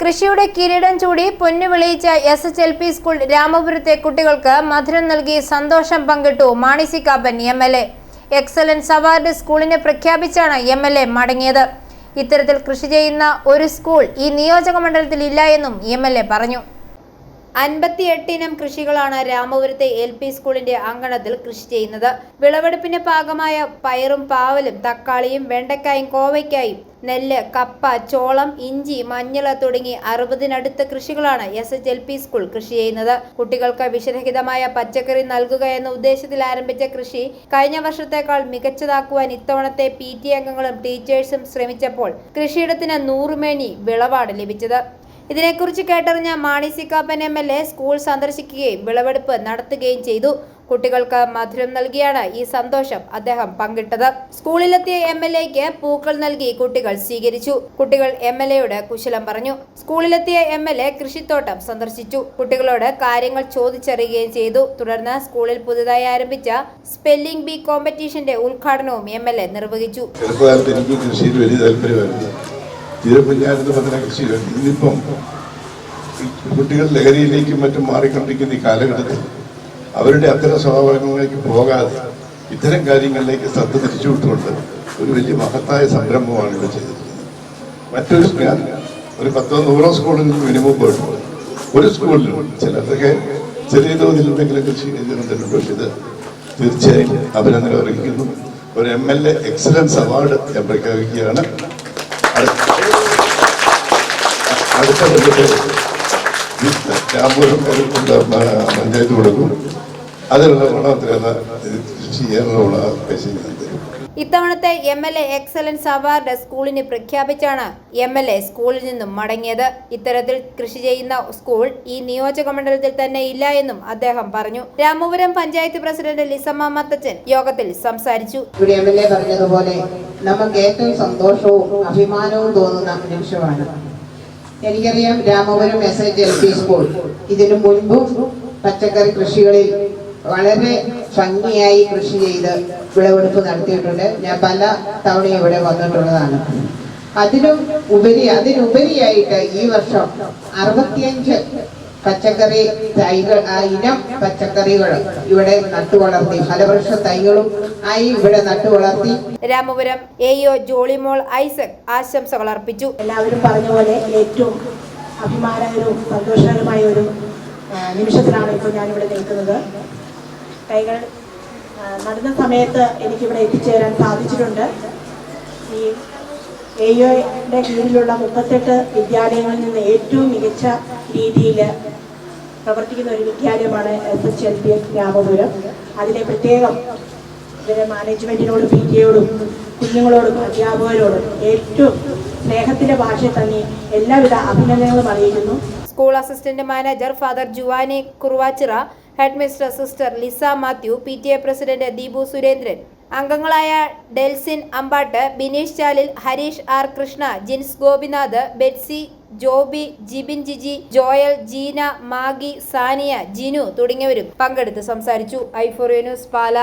കൃഷിയുടെ കിരീടം ചൂടി പൊന്നു വിളയിച്ച S H L P school രാമപുരത്തെ കുട്ടികൾക്ക് മധുരം നൽകി സന്തോഷം പങ്കിട്ടു Mani C Kappan M L A. Excellence award സ്കൂളിനെ പ്രഖ്യാപിച്ചാണ് എം എൽ എ മടങ്ങിയത്. ഇത്തരത്തിൽ കൃഷി ചെയ്യുന്ന ഒരു സ്കൂൾ ഈ നിയോജക മണ്ഡലത്തിൽ ഇല്ല എന്നും എം എൽ എ പറഞ്ഞു. അൻപത്തിയെട്ട് എട്ടിനം കൃഷികളാണ് രാമപുരത്തെ എൽ പി സ്കൂളിന്റെ അങ്കണത്തിൽ കൃഷി ചെയ്യുന്നത്. വിളവെടുപ്പിന്റെ ഭാഗമായ പയറും പാവലും തക്കാളിയും വെണ്ടക്കായും കോവയ്ക്കായും നെല്ല് കപ്പ ചോളം ഇഞ്ചി മഞ്ഞൾ തുടങ്ങി അറുപതിനടുത്ത് കൃഷികളാണ് S H L P school കൃഷി ചെയ്യുന്നത്. കുട്ടികൾക്ക് വിഷരഹിതമായ പച്ചക്കറി നൽകുക എന്ന ഉദ്ദേശത്തിൽ ആരംഭിച്ച കൃഷി കഴിഞ്ഞ വർഷത്തേക്കാൾ മികച്ചതാക്കുവാൻ ഇത്തവണത്തെ പി ടി അംഗങ്ങളും ടീച്ചേഴ്സും ശ്രമിച്ചപ്പോൾ കൃഷിയിടത്തിന് നൂറുമേനി വിളവാണ് ലഭിച്ചത്. ഇതിനെക്കുറിച്ച് കേട്ടറിഞ്ഞ Mani C Kappan M L A school സന്ദർശിക്കുകയും വിളവെടുപ്പ് നടത്തുകയും ചെയ്തു. കുട്ടികൾക്ക് മധുരം നൽകിയാണ് ഈ സന്തോഷം അദ്ദേഹം പങ്കിട്ടത്. സ്കൂളിലെത്തിയ എം എൽ എക്ക് പൂക്കൾ നൽകി കുട്ടികൾ സ്വീകരിച്ചു. കുട്ടികൾ എം എൽ എയുടെ കുശലം പറഞ്ഞു. സ്കൂളിലെത്തിയ എം എൽ എ കൃഷിത്തോട്ടം സന്ദർശിച്ചു. കുട്ടികളോട് കാര്യങ്ങൾ ചോദിച്ചറിയുകയും ചെയ്തു. തുടർന്ന് സ്കൂളിൽ പുതുതായി ആരംഭിച്ച സ്പെല്ലിംഗ് ബി കോമ്പറ്റീഷന്റെ ഉദ്ഘാടനവും എം എൽ എ നിർവഹിച്ചു. ചെറുപ്പകാലത്ത് എനിക്ക് കൃഷിയിൽ വലിയ താല്പര്യമായിരുന്നു തീരെ കുഞ്ഞായിരുന്നു പതിനെ കൃഷി ഇന്നിപ്പം ഈ കുട്ടികൾ ലഹരിയിലേക്കും മറ്റും മാറിക്കൊണ്ടിരിക്കുന്ന ഈ കാലഘട്ടത്തിൽ അവരുടെ അത്തരം സ്വഭാവങ്ങളിലേക്ക് പോകാതെ ഇത്തരം കാര്യങ്ങളിലേക്ക് ശ്രദ്ധ തിരിച്ചുവിട്ടുകൊണ്ട് ഒരു വലിയ മഹത്തായ സംരംഭമാണ് ഇവിടെ ചെയ്തിരിക്കുന്നത് മറ്റൊരു ഞാൻ ഒരു പത്തോ നൂറോ സ്കൂളിൽ നിന്ന് മിനിമം പോയിട്ടുണ്ട് ഒരു സ്കൂളിലും ചിലതൊക്കെ ചെറിയ തോതിൽ എന്തെങ്കിലും കൃഷി ചെയ്തിട്ടുണ്ട് പക്ഷെ ഇത് തീർച്ചയായും അഭിനന്ദനം അറിയിക്കുന്നു. ഒരു M L A excellence award ഞാൻ പ്രഖ്യാപിക്കുകയാണ്. അടുത്ത- അടുത്ത രാമപുരം പഞ്ചായത്ത് കൊടുക്കും അതിനുള്ള പൈസ ഇത്തവണത്തെ M L A excellence award സ്കൂളിന് പ്രഖ്യാപിച്ചാണ് എം എൽ എ സ്കൂളിൽ നിന്നും മടങ്ങിയത്. ഇത്തരത്തിൽ കൃഷി ചെയ്യുന്ന സ്കൂൾ ഈ നിയോജക മണ്ഡലത്തിൽ തന്നെ ഇല്ല എന്നും അദ്ദേഹം പറഞ്ഞു. രാമപുരം പഞ്ചായത്ത് പ്രസിഡന്റ് ലിസമ്മ മത്തച്ചൻ യോഗത്തിൽ സംസാരിച്ചു. എം എൽ എ പറഞ്ഞതുപോലെ നമുക്ക് ഏറ്റവും സന്തോഷവും അഭിമാനവും തോന്നുന്ന നിമിഷമാണ്. എനിക്കറിയാം Ramapuram S H L P school ഇതിനു മുൻപും പച്ചക്കറി കൃഷികളിൽ വളരെ ഭംഗിയായി കൃഷി ചെയ്ത് വിളവെടുപ്പ് നടത്തിയിട്ടുണ്ട്. ഞാൻ പല തവണയും ഇവിടെ വന്നിട്ടുള്ളതാണ്. അതിനും ഉപരി അതിനുപരിയായിട്ട് ഈ വർഷം അറുപത്തിയഞ്ച് പച്ചക്കറി തൈകൾ ഇനം പച്ചക്കറികൾ ഇവിടെ നട്ടുവളർത്തി. ഫലവൃക്ഷ തൈകളും ആയി ഇവിടെ നട്ടുവളർത്തി രാമപുരം എ ഒ ജോളിമോൾ ഐസക് ആശംസകൾ അർപ്പിച്ചു. എല്ലാവരും പറഞ്ഞ പോലെ ഏറ്റവും അഭിമാനകരവും സന്തോഷകരമായ ഒരു നിമിഷത്തിലാണ് ഇപ്പോൾ ഞാനിവിടെ നിൽക്കുന്നത്. കൈകൾ നടന്ന സമയത്ത് എനിക്കിവിടെ എത്തിച്ചേരാൻ സാധിച്ചിട്ടുണ്ട്. ഈ എ ഒയുടെ കീഴിലുള്ള മുപ്പത്തെട്ട് വിദ്യാലയങ്ങളിൽ നിന്ന് ഏറ്റവും മികച്ച രീതിയിൽ പ്രവർത്തിക്കുന്ന ഒരു വിദ്യാലയമാണ് S H L P S Ramapuram. അതിനെ പ്രത്യേകം ഇവരെ മാനേജ്മെന്റിനോടും പി ടിയോടും കുഞ്ഞുങ്ങളോടും അധ്യാപകരോടും ഏറ്റവും സ്നേഹത്തിന്റെ ഭാഷയിൽ തന്നെ എല്ലാവിധ അഭിനന്ദനങ്ങളും അറിയിക്കുന്നു. School assistant manager father Juani Kuruvachira head mister sister Lisa Mathew P T A president Deepu Surendran അംഗങ്ങളായ ഡെൽസിൻ അമ്പാട്ട് ബിനീഷ് ചാലിൽ ഹരീഷ് ആർ കൃഷ്ണ ജിൻസ് ഗോപിനാഥ് ബെറ്റ്സി ജോബി ജിബിൻ ജിജി ജോയൽ ജീന മാഗി സാനിയ ജിനു തുടങ്ങിയവരും പങ്കെടുത്ത് സംസാരിച്ചു. ഐഫോറിയ ന്യൂസ് പാല.